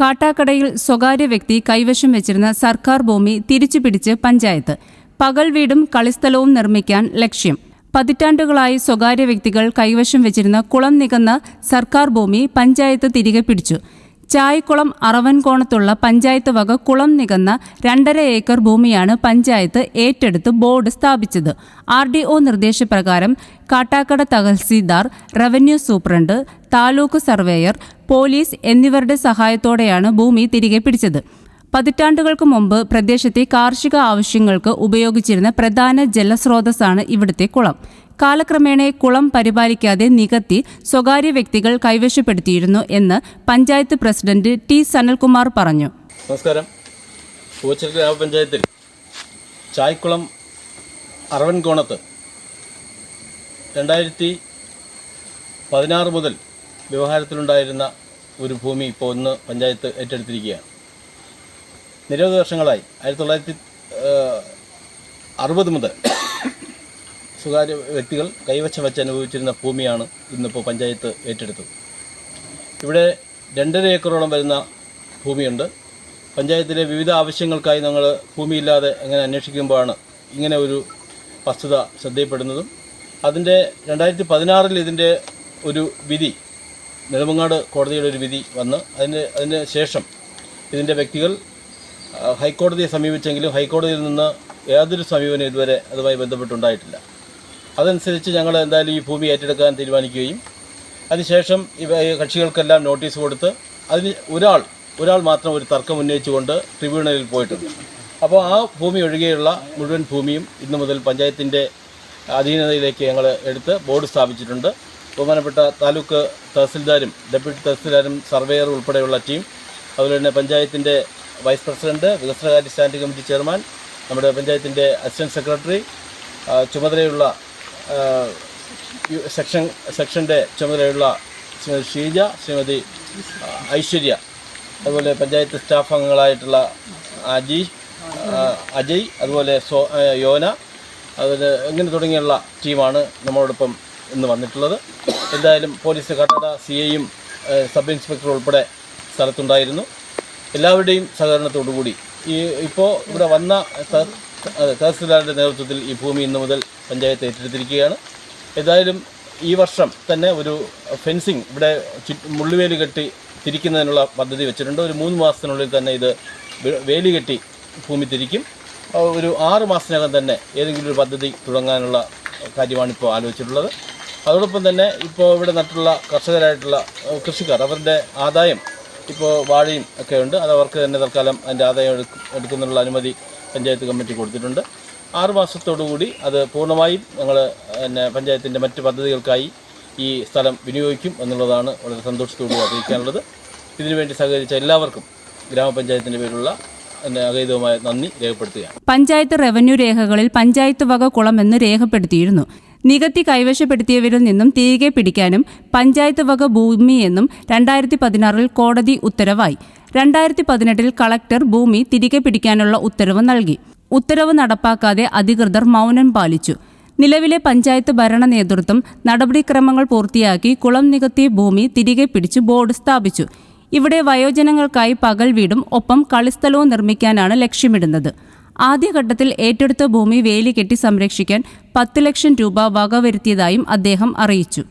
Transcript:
കാട്ടാക്കടയിൽ സ്വകാര്യ വ്യക്തി കൈവശം വെച്ചിരുന്ന സർക്കാർ ഭൂമി തിരിച്ചുപിടിച്ച് പഞ്ചായത്ത്. പകൽ വീടും കളിസ്ഥലവും നിർമ്മിക്കാൻ ലക്ഷ്യം. പതിറ്റാണ്ടുകളായി സ്വകാര്യ വ്യക്തികൾ കൈവശം വെച്ചിരുന്ന കുളം നികന്ന സർക്കാർ ഭൂമി പഞ്ചായത്ത് തിരികെ പിടിച്ചു. ചായക്കുളം അറവൻകോണത്തുള്ള പഞ്ചായത്ത് വക കുളം നികന്ന രണ്ടര ഏക്കർ ഭൂമിയാണ് പഞ്ചായത്ത് ഏറ്റെടുത്ത് ബോർഡ് സ്ഥാപിച്ചത്. ആർ ഡി ഒ നിർദ്ദേശപ്രകാരം Kattakada tahsildar revenue superintendent taluk surveyor police എന്നിവരുടെ സഹായത്തോടെയാണ് ഭൂമി തിരികെ പിടിച്ചത്. പതിറ്റാണ്ടുകൾക്ക് മുമ്പ് പ്രദേശത്തെ കാർഷിക ആവശ്യങ്ങൾക്ക് ഉപയോഗിച്ചിരുന്ന പ്രധാന ജലസ്രോതസ്സാണ് ഇവിടുത്തെ കുളം. കാലക്രമേണ കുളം പരിപാലിക്കാതെ നികത്തി സ്വകാര്യ വ്യക്തികൾ കൈവശപ്പെടുത്തിയിരുന്നു എന്ന് പഞ്ചായത്ത് പ്രസിഡന്റ് ടി സനൽകുമാർ പറഞ്ഞു. നമസ്കാരം. ഗ്രാമപഞ്ചായത്തിൽ ചായ്ക്കുളം അറവൻകോണത്ത് രണ്ടായിരത്തി പതിനാറ് മുതൽ വ്യവഹാരത്തിലുണ്ടായിരുന്ന ഒരു ഭൂമി ഇപ്പോൾ ഒന്ന് പഞ്ചായത്ത് ഏറ്റെടുത്തിരിക്കുകയാണ്. നിരവധി വർഷങ്ങളായി ആയിരത്തി തൊള്ളായിരത്തി അറുപത് മുതൽ സ്വകാര്യ വ്യക്തികൾ കൈവശം വെച്ച് അനുഭവിച്ചിരുന്ന ഭൂമിയാണ് ഇന്നിപ്പോൾ പഞ്ചായത്ത് ഏറ്റെടുത്തത്. ഇവിടെ രണ്ടര ഏക്കറോളം വരുന്ന ഭൂമിയുണ്ട്. പഞ്ചായത്തിലെ വിവിധ ആവശ്യങ്ങൾക്കായി ഞങ്ങൾ ഭൂമിയില്ലാതെ അങ്ങനെ അന്വേഷിക്കുമ്പോഴാണ് ഇങ്ങനെ ഒരു വസ്തുത ശ്രദ്ധയിൽപ്പെടുന്നതും. അതിന്റെ രണ്ടായിരത്തി പതിനാറിൽ ഇതിന്റെ ഒരു വിധി നെടുമങ്ങാട് കോടതിയുടെ ഒരു വിധി വന്ന് അതിന് അതിന് ശേഷം ഇതിന്റെ വ്യക്തികൾ ഹൈക്കോടതിയെ സമീപിച്ചെങ്കിലും ഹൈക്കോടതിയിൽ നിന്ന് യാതൊരു സമീപനം ഇതുവരെ അതുമായി ബന്ധപ്പെട്ടുണ്ടായിട്ടില്ല. അതനുസരിച്ച് ഞങ്ങൾ എന്തായാലും ഈ ഭൂമി ഏറ്റെടുക്കാൻ തീരുമാനിക്കുകയും അതിനുശേഷം ഇവ കക്ഷികൾക്കെല്ലാം നോട്ടീസ് കൊടുത്ത് അതിന് ഒരാൾ ഒരാൾ മാത്രം ഒരു തർക്കം ഉന്നയിച്ചുകൊണ്ട് ട്രിബ്യൂണലിൽ പോയിട്ടുണ്ട്. അപ്പോൾ ആ ഭൂമി ഒഴികെയുള്ള മുഴുവൻ ഭൂമിയും ഇന്നു മുതൽ പഞ്ചായത്തിന്റെ അധീനതയിലേക്ക് ഞങ്ങൾ എടുത്ത് ബോർഡ് സ്ഥാപിച്ചിട്ടുണ്ട്. ബഹുമാനപ്പെട്ട താലൂക്ക് തഹസിൽദാരും ഡെപ്യൂട്ടി തഹസിൽദാരും സർവേയർ ഉൾപ്പെടെയുള്ള ടീം. അതുപോലെ തന്നെ പഞ്ചായത്തിന്റെ വൈസ് പ്രസിഡന്റ് വികസനകാര്യ സ്റ്റാൻഡിംഗ് കമ്മിറ്റി ചെയർമാൻ നമ്മുടെ പഞ്ചായത്തിന്റെ അസിസ്റ്റന്റ് സെക്രട്ടറി ചുമതലയുള്ള സെക്ഷൻ സെക്ഷന്റെ ചുമതലയുള്ള ശ്രീമതി ഷീജ ശ്രീമതി ഐശ്വര്യ അതുപോലെ പഞ്ചായത്ത് സ്റ്റാഫ് അംഗങ്ങളായിട്ടുള്ള അജി അജയ് അതുപോലെ സോ യോന അതുപോലെ ഇങ്ങനെ തുടങ്ങിയുള്ള ടീമാണ് നമ്മളോടൊപ്പം ഇന്ന് വന്നിട്ടുള്ളത്. എന്തായാലും പോലീസ് കട്ടട സി ഐയും സബ് ഇൻസ്പെക്ടർ ഉൾപ്പെടെ സ്ഥലത്തുണ്ടായിരുന്നു. എല്ലാവരുടെയും സഹകരണത്തോടുകൂടി. ഈ ഇപ്പോൾ ഇവിടെ വന്ന തഹസിൽദാറിന്റെ നേതൃത്വത്തിൽ ഈ ഭൂമി ഇന്ന് മുതൽ പഞ്ചായത്ത് ഏറ്റെടുത്തിരിക്കുകയാണ്. ഏതായാലും ഈ വർഷം തന്നെ ഒരു ഫെൻസിങ് ഇവിടെ മുള്ളുവേലി കെട്ടി തിരിക്കുന്നതിനുള്ള പദ്ധതി വെച്ചിട്ടുണ്ട്. ഒരു മൂന്ന് മാസത്തിനുള്ളിൽ തന്നെ ഇത് വേലി കെട്ടി ഭൂമി തിരിക്കും. ഒരു ആറ് മാസത്തിനകം തന്നെ ഏതെങ്കിലും ഒരു പദ്ധതി തുടങ്ങാനുള്ള കാര്യമാണ് ഇപ്പോൾ ആലോചിച്ചിട്ടുള്ളത്. അതോടൊപ്പം തന്നെ ഇപ്പോൾ ഇവിടെ നട്ടുള്ള കർഷകരായിട്ടുള്ള കൃഷിക്കാർ അവരുടെ ആദായം ഇപ്പോൾ വാഴയും ഒക്കെ ഉണ്ട്. അത് അവർക്ക് തന്നെ തൽക്കാലം അതിന്റെ ആദായം എടുക്ക- എടുക്കുന്നതിനുള്ള അനുമതി പഞ്ചായത്ത് കമ്മിറ്റി കൊടുത്തിട്ടുണ്ട്. ആറ് മാസത്തോടുകൂടി അത് പൂർണമായും ഞങ്ങൾ പിന്നെ പഞ്ചായത്തിന്റെ മറ്റ് പദ്ധതികൾക്കായി ഈ സ്ഥലം വിനിയോഗിക്കും എന്നുള്ളതാണ് വളരെ സന്തോഷത്തോടുകൂടി അറിയിക്കാനുള്ളത്. ഇതിനുവേണ്ടി സഹകരിച്ച എല്ലാവർക്കും ഗ്രാമപഞ്ചായത്തിന്റെ പേരിലുള്ള നന്ദി രേഖപ്പെടുത്തുകയാണ്. പഞ്ചായത്ത് റവന്യൂ രേഖകളിൽ പഞ്ചായത്ത് വക കുളം എന്ന് രേഖപ്പെടുത്തിയിരുന്നു. നികത്തി കൈവശപ്പെടുത്തിയവരിൽ നിന്നും തിരികെ പിടിക്കാനും പഞ്ചായത്ത് വക ഭൂമിയെന്നും രണ്ടായിരത്തി പതിനാറിൽ കോടതി ഉത്തരവായി. രണ്ടായിരത്തി പതിനെട്ടിൽ കളക്ടർ ഭൂമി തിരികെ പിടിക്കാനുള്ള ഉത്തരവ് നൽകി. ഉത്തരവ് നടപ്പാക്കാതെ അധികൃതർ മൗനം പാലിച്ചു. നിലവിലെ പഞ്ചായത്ത് ഭരണ നേതൃത്വം നടപടിക്രമങ്ങൾ പൂർത്തിയാക്കി കുളം നികത്തിയ ഭൂമി തിരികെ പിടിച്ച് ബോർഡ് സ്ഥാപിച്ചു. ഇവിടെ വയോജനങ്ങൾക്കായി പകൽ വീടും ഒപ്പം കളിസ്ഥലവും നിർമ്മിക്കാനാണ് ലക്ഷ്യമിടുന്നത്. ആദ്യഘട്ടത്തിൽ ഏറ്റെടുത്ത ഭൂമി വേലി കെട്ടി സംരക്ഷിക്കാൻ പത്ത് ലക്ഷം രൂപ വകവരുത്തിയതായും അദ്ദേഹം അറിയിച്ചു